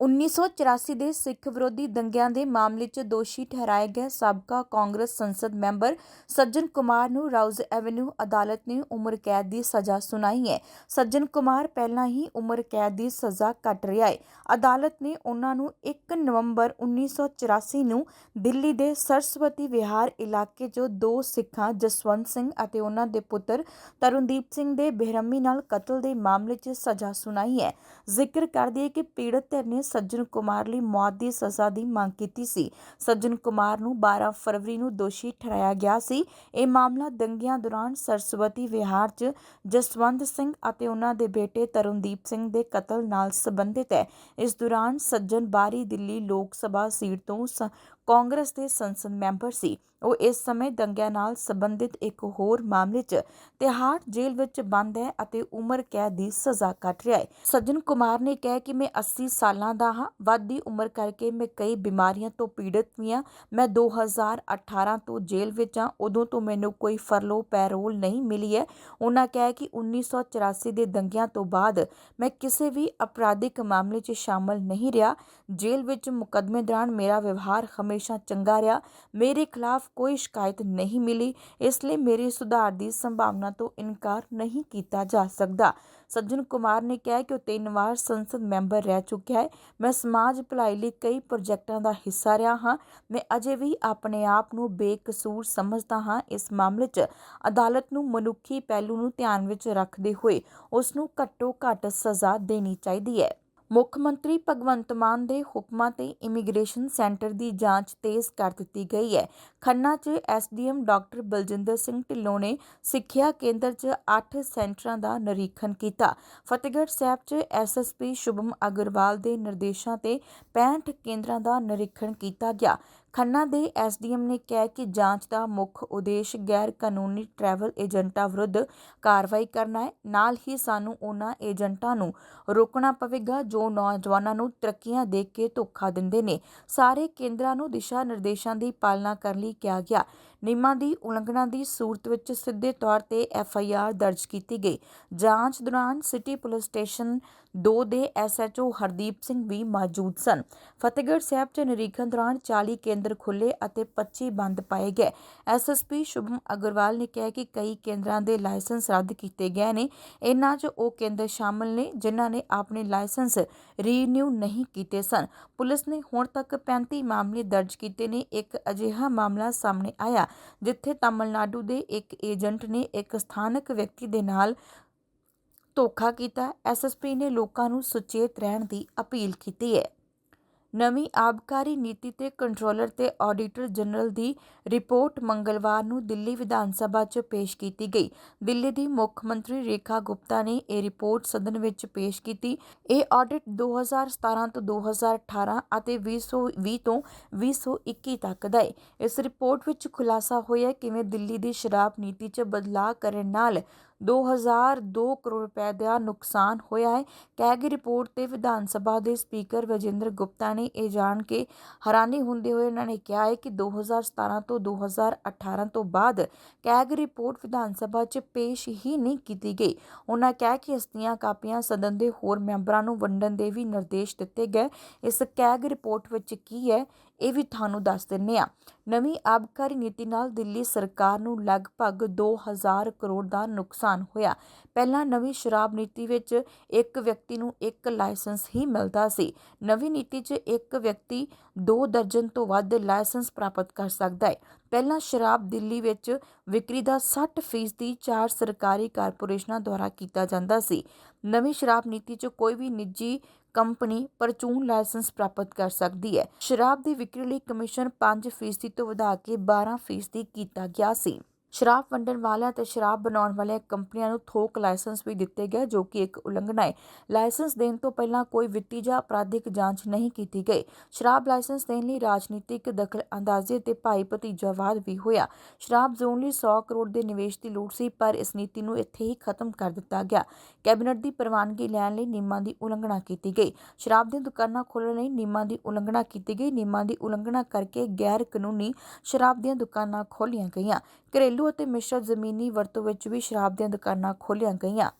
1984 ਦੇ ਸਿੱਖ ਵਿਰੋਧੀ ਦੰਗਿਆਂ ਦੇ ਮਾਮਲੇ 'ਚ ਦੋਸ਼ੀ ਠਹਿਰਾਏ ਗਏ ਸਾਬਕਾ ਕਾਂਗਰਸ ਸੰਸਦ ਮੈਂਬਰ ਸੱਜਣ ਕੁਮਾਰ ਨੂੰ ਰਾਉਜ਼ ਐਵੇਨਿਊ ਅਦਾਲਤ ਨੇ ਉਮਰ ਕੈਦ ਦੀ ਸਜ਼ਾ ਸੁਣਾਈ ਹੈ। ਸੱਜਣ ਕੁਮਾਰ ਪਹਿਲਾਂ ਹੀ ਉਮਰ ਕੈਦ ਦੀ ਸਜ਼ਾ ਕੱਟ ਰਿਹਾ ਹੈ। ਅਦਾਲਤ ਨੇ ਉਹਨਾਂ ਨੂੰ 1 ਨਵੰਬਰ 1984 ਨੂੰ ਦਿੱਲੀ ਦੇ ਸਰਸਵਤੀ ਵਿਹਾਰ ਇਲਾਕੇ 'ਚੋਂ ਦੋ ਸਿੱਖਾਂ, ਜਸਵੰਤ ਸਿੰਘ ਅਤੇ ਉਹਨਾਂ ਦੇ ਪੁੱਤਰ ਤਰੁਣਦੀਪ ਸਿੰਘ ਦੇ ਬੇਰਹਿਮੀ ਨਾਲ ਕਤਲ ਦੇ ਮਾਮਲੇ 'ਚ ਸਜ਼ਾ ਸੁਣਾਈ ਹੈ। ਜ਼ਿਕਰ ਕਰਦੀ ਹੈ ਕਿ ਪੀੜਤ ਧਿਰ ਨੇ ਸੱਜਣ ਕੁਮਾਰ ਲਈ ਮੌਤ ਦੀ ਸਜ਼ਾ ਦੀ ਮੰਗ ਕੀਤੀ ਸੀ। ਸੱਜਣ ਕੁਮਾਰ ਨੂੰ 12 ਫਰਵਰੀ ਨੂੰ ਦੋਸ਼ੀ ਠਹਿਰਾਇਆ ਗਿਆ ਸੀ। ਇਹ ਮਾਮਲਾ ਦੰਗਿਆਂ ਦੌਰਾਨ ਸਰਸਵਤੀ ਵਿਹਾਰ 'ਚ ਜਸਵੰਤ ਸਿੰਘ ਅਤੇ ਉਹਨਾਂ ਦੇ ਬੇਟੇ ਤਰਨਦੀਪ ਸਿੰਘ ਦੇ ਕਤਲ ਨਾਲ ਸੰਬੰਧਿਤ ਹੈ। ਇਸ ਦੌਰਾਨ ਸੱਜਣ ਬਾਰੀ ਦਿੱਲੀ ਲੋਕ ਸਭਾ ਸੀਟ ਤੋਂ ਕਾਂਗਰਸ ਦੇ ਸੰਸਦ ਮੈਂਬਰ ਸੀ। ਉਹ ਇਸ ਸਮੇਂ ਦੰਗਿਆਂ ਨਾਲ ਸੰਬੰਧਿਤ ਇੱਕ ਹੋਰ ਮਾਮਲੇ 'ਚ ਤਿਹਾੜ ਜੇਲ੍ਹ ਵਿੱਚ ਬੰਦ ਹੈ ਅਤੇ ਉਮਰ ਕੈਦ ਦੀ ਸਜ਼ਾ ਕੱਟ ਰਿਹਾ ਹੈ। ਸੱਜਣ ਕੁਮਾਰ ਨੇ ਕਿਹਾ ਕਿ ਮੈਂ 80 ਸਾਲਾਂ ਦਾ ਹਾਂ, ਵੱਧਦੀ ਉਮਰ ਕਰਕੇ ਮੈਂ ਕਈ ਬਿਮਾਰੀਆਂ ਤੋਂ ਪੀੜਤ ਵੀ ਹਾਂ। ਮੈਂ 2018 ਤੋਂ ਜੇਲ੍ਹ ਵਿੱਚ ਹਾਂ, ਉਦੋਂ ਤੋਂ ਮੈਨੂੰ ਕੋਈ ਫਰਲੋ ਪੈਰੋਲ ਨਹੀਂ ਮਿਲੀ ਹੈ। ਉਹਨਾਂ ਕਿਹਾ ਕਿ 1984 ਦੇ ਦੰਗਿਆਂ ਤੋਂ ਬਾਅਦ ਮੈਂ ਕਿਸੇ ਵੀ ਅਪਰਾਧਿਕ ਮਾਮਲੇ 'ਚ ਸ਼ਾਮਲ ਨਹੀਂ ਰਿਹਾ। ਜੇਲ੍ਹ ਵਿੱਚ ਮੁਕੱਦਮੇ ਦੌਰਾਨ ਮੇਰਾ ਵਿਵਹਾਰ ਹਮੇਸ਼ਾ ਚੰਗਾ ਰਿਹਾ। ਮੇਰੇ ਖਿਲਾਫ ਕੋਈ ਸ਼ਿਕਾਇਤ ਨਹੀਂ ਮਿਲੀ, ਇਸ ਲਈ ਮੇਰੇ ਸੁਧਾਰ ਦੀ ਸੰਭਾਵਨਾ ਤੋਂ ਇਨਕਾਰ ਨਹੀਂ ਕੀਤਾ ਜਾ ਸਕਦਾ। ਸੱਜਣ ਕੁਮਾਰ ਨੇ ਕਿਹਾ ਕਿ ਉਹ ਤਿੰਨ ਵਾਰ ਸੰਸਦ ਮੈਂਬਰ ਰਹਿ ਚੁੱਕਿਆ ਹੈ। ਮੈਂ ਸਮਾਜ ਭਲਾਈ ਲਈ ਕਈ ਪ੍ਰੋਜੈਕਟਾਂ ਦਾ ਹਿੱਸਾ ਰਿਹਾ ਹਾਂ। ਮੈਂ ਅਜੇ ਵੀ ਆਪਣੇ ਆਪ ਨੂੰ ਬੇਕਸੂਰ ਸਮਝਦਾ ਹਾਂ ਇਸ ਮਾਮਲੇ 'ਚ। ਅਦਾਲਤ ਨੂੰ ਮਨੁੱਖੀ ਪਹਿਲੂ ਨੂੰ ਧਿਆਨ ਵਿੱਚ ਰੱਖਦੇ ਹੋਏ ਉਸ ਨੂੰ ਘੱਟੋ ਘੱਟ ਸਜ਼ਾ ਦੇਣੀ ਚਾਹੀਦੀ ਹੈ। ਮੁੱਖ ਮੰਤਰੀ ਭਗਵੰਤ ਮਾਨ ਦੇ ਹੁਕਮਾਂ ਤੇ ਇਮੀਗ੍ਰੇਸ਼ਨ ਸੈਂਟਰ ਦੀ ਜਾਂਚ ਤੇਜ਼ ਕਰ ਦਿੱਤੀ ਗਈ ਹੈ। ਖੰਨਾ 'ਚ ਐਸਡੀਐਮ ਡਾਕਟਰ ਬਲਜਿੰਦਰ ਸਿੰਘ ਢਿੱਲੋਂ ਨੇ ਸਿੱਖਿਆ ਕੇਂਦਰ 'ਚ 8 ਸੈਂਟਰਾਂ ਦਾ ਨਿਰੀਖਣ ਕੀਤਾ। ਫਤਿਹਗੜ੍ਹ ਸਾਹਿਬ 'ਚ ਐਸਐਸਪੀ ਸ਼ੁਭਮ ਅਗਰਵਾਲ ਦੇ ਨਿਰਦੇਸ਼ਾਂ ਤੇ 65 ਕੇਂਦਰਾਂ ਦਾ ਨਿਰੀਖਣ ਕੀਤਾ ਗਿਆ। ਖੰਨਾ ਦੇ ਐਸਡੀਐਮ ਨੇ ਕਿਹਾ ਕਿ ਜਾਂਚ ਦਾ ਮੁੱਖ ਉਦੇਸ਼ ਗੈਰ ਕਾਨੂੰਨੀ ਟਰੈਵਲ ਏਜੰਟਾਂ ਵਿਰੁੱਧ ਕਾਰਵਾਈ ਕਰਨਾ ਹੈ। ਨਾਲ ਹੀ ਸਾਨੂੰ ਉਹਨਾਂ ਏਜੰਟਾਂ ਨੂੰ ਰੋਕਣਾ ਪਵੇਗਾ ਜੋ ਨੌਜਵਾਨਾਂ ਨੂੰ ਤਰੱਕੀਆਂ ਦੇ ਕੇ ਧੋਖਾ ਦਿੰਦੇ ਨੇ। ਸਾਰੇ ਕੇਂਦਰਾਂ ਨੂੰ ਦਿਸ਼ਾ ਨਿਰਦੇਸ਼ਾਂ ਦੀ ਪਾਲਣਾ ਕਰਨ ਲਈ ਕਿਹਾ ਗਿਆ। ਨਿਯਮਾਂ ਦੀ ਉਲੰਘਣਾ ਦੀ ਸੂਰਤ ਵਿੱਚ ਸਿੱਧੇ ਤੌਰ ਤੇ ਐਫ ਆਈ ਆਰ ਦਰਜ ਕੀਤੀ ਗਈ। ਜਾਂਚ ਦੌਰਾਨ ਸਿਟੀ ਪੁਲਿਸ ਸਟੇਸ਼ਨ 2 ਦੇ ਐਸਐਚਓ ਹਰਦੀਪ ਸਿੰਘ ਵੀ ਮੌਜੂਦ ਸਨ। ਫਤਿਹਗੜ੍ਹ ਸਾਹਿਬ 'ਚ ਨਿਰੀਖਣ ਦੌਰਾਨ 40 ਕੇਂਦਰ ਖੁੱਲੇ ਅਤੇ 25 ਬੰਦ ਪਾਏ ਗਏ। ਐਸਐਸਪੀ ਸ਼ੁਭਮ ਅਗਰਵਾਲ ਨੇ ਕਿਹਾ ਕਿ ਕਈ ਕੇਂਦਰਾਂ ਦੇ ਲਾਇਸੈਂਸ ਰੱਦ ਕੀਤੇ ਗਏ ਨੇ। ਇਹਨਾਂ 'ਚ ਉਹ ਕੇਂਦਰ ਸ਼ਾਮਲ ਨੇ ਜਿਨ੍ਹਾਂ ਨੇ ਆਪਣੇ ਲਾਇਸੈਂਸ ਰੀਨਿਊ ਨਹੀਂ ਕੀਤੇ ਸਨ। ਪੁਲਿਸ ਨੇ ਹੁਣ ਤੱਕ 35 ਮਾਮਲੇ ਦਰਜ ਕੀਤੇ ਨੇ। ਇੱਕ ਅਜਿਹਾ ਮਾਮਲਾ ਸਾਹਮਣੇ ਆਇਆ ਜਿੱਥੇ ਤਾਮਿਲਨਾਡੂ ਦੇ ਇੱਕ ਏਜੰਟ ਨੇ ਇੱਕ ਸਥਾਨਕ ਵਿਅਕਤੀ ਦੇ ਨਾਲ ਧੋਖਾ ਕੀਤਾ ਐਸਐਸਪੀ ਨੇ ਲੋਕਾਂ ਨੂੰ ਸੁਚੇਤ ਰਹਿਣ ਦੀ ਅਪੀਲ ਕੀਤੀ ਹੈ। ਨਵੀਂ ਆਬਕਾਰੀ ਨੀਤੀ ਤੇ ਕੰਟਰੋਲਰ ਤੇ ਆਡੀਟਰ ਜਨਰਲ ਦੀ ਰਿਪੋਰਟ ਮੰਗਲਵਾਰ ਨੂੰ ਦਿੱਲੀ ਵਿਧਾਨ ਸਭਾ 'ਚ ਪੇਸ਼ ਕੀਤੀ ਗਈ। ਦਿੱਲੀ ਦੀ ਮੁੱਖ ਮੰਤਰੀ ਰੇਖਾ ਗੁਪਤਾ ਨੇ ਇਹ ਰਿਪੋਰਟ ਸਦਨ ਵਿੱਚ ਪੇਸ਼ ਕੀਤੀ। ਇਹ ਆਡਿਟ 2017 ਤੋਂ 2018 ਅਤੇ 2020 ਤੋਂ 2021 ਤੱਕ ਦਾ ਹੈ ਇਸ ਰਿਪੋਰਟ ਵਿੱਚ ਖੁਲਾਸਾ ਹੋਇਆ ਕਿਵੇਂ ਦਿੱਲੀ ਦੀ ਸ਼ਰਾਬ ਨੀਤੀ 'ਚ ਬਦਲਾਅ ਕਰਨ ਨਾਲ 2002 ਕਰੋੜ ਰੁਪਏ ਦਾ ਨੁਕਸਾਨ ਹੋਇਆ ਹੈ। ਕੈਗ ਰਿਪੋਰਟ ਤੇ ਵਿਧਾਨ ਸਭਾ ਦੇ ਸਪੀਕਰ ਵਜਿੰਦਰ ਗੁਪਤਾ ਨੇ ਇਹ ਜਾਣ ਕੇ ਹੈਰਾਨੀ ਹੁੰਦੇ ਹੋਏ ਉਹਨਾਂ ਨੇ ਕਿਹਾ ਹੈ ਕਿ 2017 ਤੋਂ 2018 ਤੋਂ ਬਾਅਦ ਕੈਗ ਰਿਪੋਰਟ ਵਿਧਾਨ ਸਭਾ 'ਚ ਪੇਸ਼ ਹੀ ਨਹੀਂ ਕੀਤੀ ਗਈ। ਉਹਨਾਂ ਕਿਹਾ ਕਿ ਇਸ ਦੀਆਂ ਕਾਪੀਆਂ ਸਦਨ ਦੇ ਹੋਰ ਮੈਂਬਰਾਂ ਨੂੰ ਵੰਡਣ ਦੇ ਵੀ ਨਿਰਦੇਸ਼ ਦਿੱਤੇ ਗਏ। ਇਸ ਕੈਗ ਰਿਪੋਰਟ ਵਿੱਚ ਕੀ ਹੈ, ਇਹ ਵੀ ਤੁਹਾਨੂੰ ਦੱਸ ਦਿੰਨੇ ਆ ਨਵੀਂ ਆਬਕਾਰੀ ਨੀਤੀ ਨਾਲ ਦਿੱਲੀ ਸਰਕਾਰ ਨੂੰ ਲਗਭਗ 2000 ਕਰੋੜ ਦਾ ਨੁਕਸਾਨ ਹੋਇਆ। ਪਹਿਲਾਂ ਨਵੀਂ ਸ਼ਰਾਬ ਨੀਤੀ ਵਿੱਚ ਇੱਕ ਵਿਅਕਤੀ ਨੂੰ ਇੱਕ ਲਾਇਸੈਂਸ ਹੀ ਮਿਲਦਾ ਸੀ। ਨਵੀਂ ਨੀਤੀ 'ਚ ਇੱਕ ਵਿਅਕਤੀ 2 ਦਰਜਨ ਤੋਂ ਵੱਧ ਲਾਇਸੈਂਸ ਪ੍ਰਾਪਤ ਕਰ ਸਕਦਾ ਹੈ। ਪਹਿਲਾਂ ਸ਼ਰਾਬ ਦਿੱਲੀ ਵਿੱਚ ਵਿਕਰੀ ਦਾ 60% ਚਾਰ ਸਰਕਾਰੀ ਕਾਰਪੋਰੇਸ਼ਨਾਂ ਦੁਆਰਾ ਕੀਤਾ ਜਾਂਦਾ ਸੀ। ਨਵੀਂ ਸ਼ਰਾਬ ਨੀਤੀ 'ਚ ਕੋਈ ਵੀ ਨਿੱਜੀ ਕੰਪਨੀ ਪਰਚੂਨ ਲਾਇਸੈਂਸ ਪ੍ਰਾਪਤ ਕਰ ਸਕਦੀ ਹੈ। ਸ਼ਰਾਬ ਦੀ ਵਿਕਰੀ ਲਈ ਕਮਿਸ਼ਨ 5 ਫੀਸਦੀ ਤੋਂ ਵਧਾ ਕੇ 12% ਕੀਤਾ ਗਿਆ ਸੀ। ਸ਼ਰਾਬ ਵੰਡਣ ਵਾਲਿਆਂ ਤੇ ਸ਼ਰਾਬ ਬਣਾਉਣ ਵਾਲੀਆਂ ਕੰਪਨੀਆਂ ਨੂੰ ਥੋਕ ਲਾਇਸੈਂਸ ਵੀ ਦਿੱਤੇ ਗਏ, ਜੋ ਕਿ ਇੱਕ ਉਲੰਘਣਾ ਹੈ। ਲਾਇਸੈਂਸ ਦੇਣ ਤੋਂ ਪਹਿਲਾਂ ਕੋਈ ਵਿੱਤੀ ਜਾਂ ਅਪਰਾਧਿਕ ਜਾਂਚ ਨਹੀਂ ਕੀਤੀ ਗਈ। ਸ਼ਰਾਬ ਲਾਇਸੈਂਸ ਦੇਣ ਲਈ ਰਾਜਨੀਤਿਕ ਦਖਲ ਅੰਦਾਜ਼ੀ ਤੇ ਭਾਈ ਭਤੀਜਾਵਾਦ ਵੀ ਹੋਇਆ। ਸ਼ਰਾਬ ਜ਼ੋਨ ਲਈ 100 ਕਰੋੜ ਦੇ ਨਿਵੇਸ਼ ਦੀ ਲੋੜ ਸੀ, ਪਰ ਇਸ ਨੀਤੀ ਨੂੰ ਇੱਥੇ ਹੀ ਖਤਮ ਕਰ ਦਿੱਤਾ ਗਿਆ। ਕੈਬਨਿਟ ਦੀ ਪ੍ਰਵਾਨਗੀ ਲੈਣ ਲਈ ਨਿਯਮਾਂ ਦੀ ਉਲੰਘਣਾ ਕੀਤੀ ਗਈ। ਸ਼ਰਾਬ ਦੀਆਂ ਦੁਕਾਨਾਂ ਖੋਲ੍ਹਣ ਲਈ ਨਿਯਮਾਂ ਦੀ ਉਲੰਘਣਾ ਕੀਤੀ ਗਈ। ਨਿਯਮਾਂ ਦੀ ਉਲੰਘਣਾ ਕਰਕੇ ਗੈਰ ਕਾਨੂੰਨੀ ਸ਼ਰਾਬ ਦੀਆਂ ਦੁਕਾਨਾਂ ਖੋਲ੍ਹੀਆਂ ਗਈਆਂ। ਘਰੇਲੂ ਅਤੇ ਮਿਸ਼ਰਤ ਜ਼ਮੀਨੀ ਵਰਤੋਂ ਵਿੱਚ ਵੀ ਸ਼ਰਾਬ ਦੀਆਂ ਦੁਕਾਨਾਂ ਖੋਲ੍ਹੀਆਂ ਗਈਆਂ।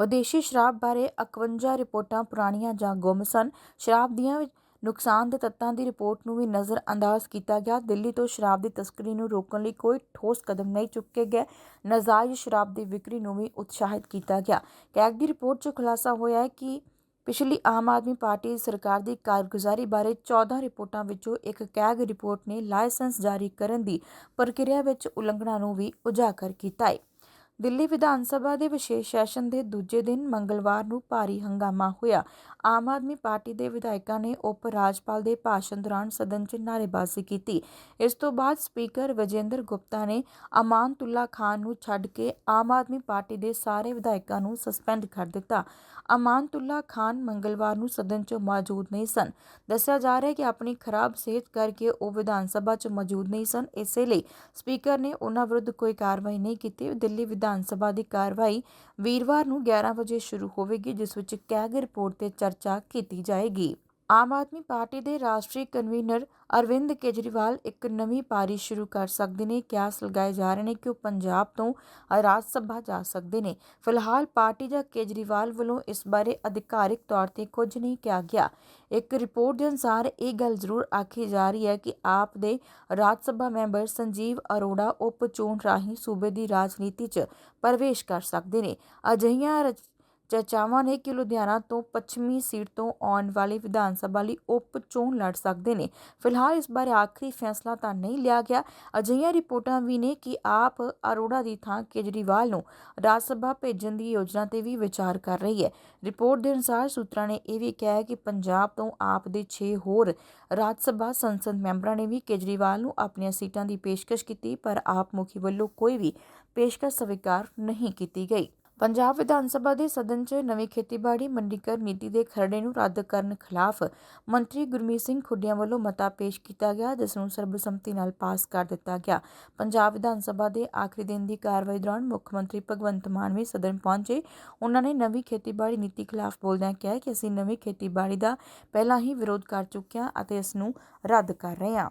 ਵਿਦੇਸ਼ੀ ਸ਼ਰਾਬ ਬਾਰੇ 51 ਰਿਪੋਰਟਾਂ ਪੁਰਾਣੀਆਂ ਜਾਂ ਗੁੰਮ ਸਨ। ਸ਼ਰਾਬ ਦੀਆਂ ਨੁਕਸਾਨ ਦੇ ਤੱਤਾਂ ਦੀ ਰਿਪੋਰਟ ਨੂੰ ਵੀ ਨਜ਼ਰ ਅੰਦਾਜ਼ ਕੀਤਾ ਗਿਆ। ਦਿੱਲੀ ਤੋਂ ਸ਼ਰਾਬ ਦੀ ਤਸਕਰੀ ਨੂੰ ਰੋਕਣ ਲਈ ਕੋਈ ਠੋਸ ਕਦਮ ਨਹੀਂ ਚੁੱਕੇ ਗਏ। ਨਾਜਾਇਜ਼ ਸ਼ਰਾਬ ਦੀ ਵਿਕਰੀ ਨੂੰ ਵੀ ਉਤਸ਼ਾਹਿਤ ਕੀਤਾ ਗਿਆ। ਕੈਗ ਦੀ ਰਿਪੋਰਟ 'ਚ ਖੁਲਾਸਾ ਹੋਇਆ ਹੈ ਕਿ ਪਿਛਲੀ ਆਮ ਆਦਮੀ ਪਾਰਟੀ ਸਰਕਾਰ ਦੀ ਕਾਰਗੁਜ਼ਾਰੀ ਬਾਰੇ 14 ਰਿਪੋਰਟਾਂ ਵਿੱਚੋਂ ਇੱਕ ਕੈਗ ਰਿਪੋਰਟ ਨੇ ਲਾਇਸੈਂਸ ਜਾਰੀ ਕਰਨ ਦੀ ਪ੍ਰਕਿਰਿਆ ਵਿੱਚ ਉਲੰਘਣਾ ਨੂੰ ਵੀ ਉਜਾਗਰ ਕੀਤਾ ਹੈ। ਦਿੱਲੀ ਵਿਧਾਨ ਸਭਾ ਦੇ ਵਿਸ਼ੇਸ਼ ਸੈਸ਼ਨ ਦੇ ਦੂਜੇ ਦਿਨ ਮੰਗਲਵਾਰ ਨੂੰ ਭਾਰੀ ਹੰਗਾਮਾ ਹੋਇਆ। ਆਮ ਆਦਮੀ ਪਾਰਟੀ ਦੇ ਵਿਧਾਇਕਾਂ ਨੇ ਉਪ ਰਾਜਪਾਲ ਦੇ ਭਾਸ਼ਣ ਦੌਰਾਨ ਸਦਨ 'ਚ ਨਾਅਰੇਬਾਜ਼ੀ ਕੀਤੀ। ਇਸ ਤੋਂ ਬਾਅਦ ਸਪੀਕਰ ਵਿਜੇਂਦਰ ਗੁਪਤਾ ਨੇ ਅਮਾਨਤੁੱਲਾ ਖਾਨ ਨੂੰ ਛੱਡ ਕੇ ਆਮ ਆਦਮੀ ਪਾਰਟੀ ਦੇ ਸਾਰੇ ਵਿਧਾਇਕਾਂ ਨੂੰ ਸਸਪੈਂਡ ਕਰ ਦਿੱਤਾ। ਅਮਾਨਤੁੱਲਾ ਖਾਨ ਮੰਗਲਵਾਰ ਨੂੰ ਸਦਨ 'ਚ ਮੌਜੂਦ ਨਹੀਂ ਸਨ। ਦੱਸਿਆ ਜਾ ਰਿਹਾ ਹੈ ਕਿ ਆਪਣੀ ਖਰਾਬ ਸਿਹਤ ਕਰਕੇ ਉਹ ਵਿਧਾਨ ਸਭਾ 'ਚ ਮੌਜੂਦ ਨਹੀਂ ਸਨ। ਇਸੇ ਲਈ ਸਪੀਕਰ ਨੇ ਉਹਨਾਂ ਵਿਰੁੱਧ ਕੋਈ ਕਾਰਵਾਈ ਨਹੀਂ ਕੀਤੀ। ਦਿੱਲੀ ਵਿਧਾਨ ਵਿਧਾਨ ਸਭਾ ਦੀ ਕਾਰਵਾਈ ਵੀਰਵਾਰ ਨੂੰ 11 ਵਜੇ ਸ਼ੁਰੂ ਹੋਵੇਗੀ, ਜਿਸ ਵਿੱਚ ਕੈਗ ਰਿਪੋਰਟ ਤੇ ਚਰਚਾ ਕੀਤੀ ਜਾਏਗੀ। ਆਮ ਆਦਮੀ ਪਾਰਟੀ ਦੇ ਰਾਸ਼ਟਰੀ ਕਨਵੀਨਰ ਅਰਵਿੰਦ ਕੇਜਰੀਵਾਲ ਇੱਕ ਨਵੀਂ ਪਾਰੀ ਸ਼ੁਰੂ ਕਰ ਸਕਦੇ ਨੇ। ਕਿਆਸ ਲਗਾਏ ਜਾ ਰਹੇ ਨੇ ਕਿ ਉਹ ਪੰਜਾਬ ਤੋਂ ਰਾਜ ਸਭਾ ਜਾ ਸਕਦੇ ਨੇ। ਫਿਲਹਾਲ ਪਾਰਟੀ ਜਾਂ ਕੇਜਰੀਵਾਲ ਵੱਲੋਂ ਇਸ ਬਾਰੇ ਅਧਿਕਾਰਿਕ ਤੌਰ ਤੇ ਕੁਝ ਨਹੀਂ ਕਿਹਾ ਗਿਆ। ਇੱਕ ਰਿਪੋਰਟ ਦੇ ਅਨੁਸਾਰ ਇਹ ਗੱਲ ਜ਼ਰੂਰ ਆਖੀ ਜਾ ਰਹੀ ਹੈ ਕਿ ਆਪ ਦੇ ਰਾਜ ਸਭਾ ਮੈਂਬਰ ਸੰਜੀਵ ਅਰੋੜਾ ਉਪ ਚੋਣ ਰਾਹੀਂ ਸੂਬੇ ਦੀ ਰਾਜਨੀਤੀ 'ਚ ਪ੍ਰਵੇਸ਼ ਕਰ ਸਕਦੇ ਨੇ। ਅਜਿਹੀਆਂ ਰਚ- ਚਰਚਾਵਾਂ ਨੇ ਕਿ ਲੁਧਿਆਣਾ ਤੋਂ ਪੱਛਮੀ ਸੀਟ ਤੋਂ ਆਉਣ ਵਾਲੇ ਵਿਧਾਨ ਸਭਾ ਲਈ ਉਪ ਚੋਣ ਲੜ ਸਕਦੇ ਨੇ। ਫਿਲਹਾਲ ਇਸ ਬਾਰੇ ਆਖਰੀ ਫੈਸਲਾ ਤਾਂ ਨਹੀਂ ਲਿਆ ਗਿਆ। ਅਜਿਹੀਆਂ ਰਿਪੋਰਟਾਂ ਵੀ ਨੇ ਕਿ ਆਪ ਅਰੋੜਾ ਦੀ ਥਾਂ ਕੇਜਰੀਵਾਲ ਨੂੰ ਰਾਜ ਸਭਾ ਭੇਜਣ ਦੀ ਯੋਜਨਾ ਤੇ ਵੀ ਵਿਚਾਰ ਕਰ ਰਹੀ ਹੈ। ਰਿਪੋਰਟ ਦੇ ਅਨੁਸਾਰ ਸੂਤਰਾਂ ਨੇ ਇਹ ਵੀ ਕਿਹਾ ਹੈ ਕਿ ਪੰਜਾਬ ਤੋਂ ਆਪ ਦੇ 6 ਹੋਰ ਰਾਜ ਸਭਾ ਸੰਸਦ ਮੈਂਬਰਾਂ ਨੇ ਵੀ ਕੇਜਰੀਵਾਲ ਨੂੰ ਆਪਣੀਆਂ ਸੀਟਾਂ ਦੀ ਪੇਸ਼ਕਸ਼ ਕੀਤੀ, ਪਰ ਆਪ ਮੁਖੀ ਵੱਲੋਂ ਕੋਈ ਵੀ ਪੇਸ਼ਕਸ਼ ਸਵੀਕਾਰ ਨਹੀਂ ਕੀਤੀ ਗਈ। ਪੰਜਾਬ ਵਿਧਾਨ ਸਭਾ ਦੇ ਸਦਨ 'ਚ ਨਵੀਂ ਖੇਤੀਬਾੜੀ ਮੰਡੀਕਰਨ ਨੀਤੀ ਦੇ ਖਰੜੇ ਨੂੰ ਰੱਦ ਕਰਨ ਖਿਲਾਫ ਮੰਤਰੀ ਗੁਰਮੀਤ ਸਿੰਘ ਖੁੱਡੀਆਂ ਵੱਲੋਂ ਮਤਾ ਪੇਸ਼ ਕੀਤਾ ਗਿਆ, ਜਿਸ ਨੂੰ ਸਰਬਸੰਮਤੀ ਨਾਲ ਪਾਸ ਕਰ ਦਿੱਤਾ ਗਿਆ। ਪੰਜਾਬ ਵਿਧਾਨ ਸਭਾ ਦੇ ਆਖਰੀ ਦਿਨ ਦੀ ਕਾਰਵਾਈ ਦੌਰਾਨ ਮੁੱਖ ਮੰਤਰੀ ਭਗਵੰਤ ਮਾਨ ਵੀ ਸਦਨ ਪਹੁੰਚੇ। ਉਹਨਾਂ ਨੇ ਨਵੀਂ ਖੇਤੀਬਾੜੀ ਨੀਤੀ ਖਿਲਾਫ ਬੋਲਦਿਆਂ ਕਿਹਾ ਕਿ ਅਸੀਂ ਨਵੀਂ ਖੇਤੀਬਾੜੀ ਦਾ ਪਹਿਲਾਂ ਹੀ ਵਿਰੋਧ ਕਰ ਚੁੱਕੇ ਹਾਂ ਅਤੇ ਇਸ ਨੂੰ ਰੱਦ ਕਰ ਰਹੇ ਹਾਂ।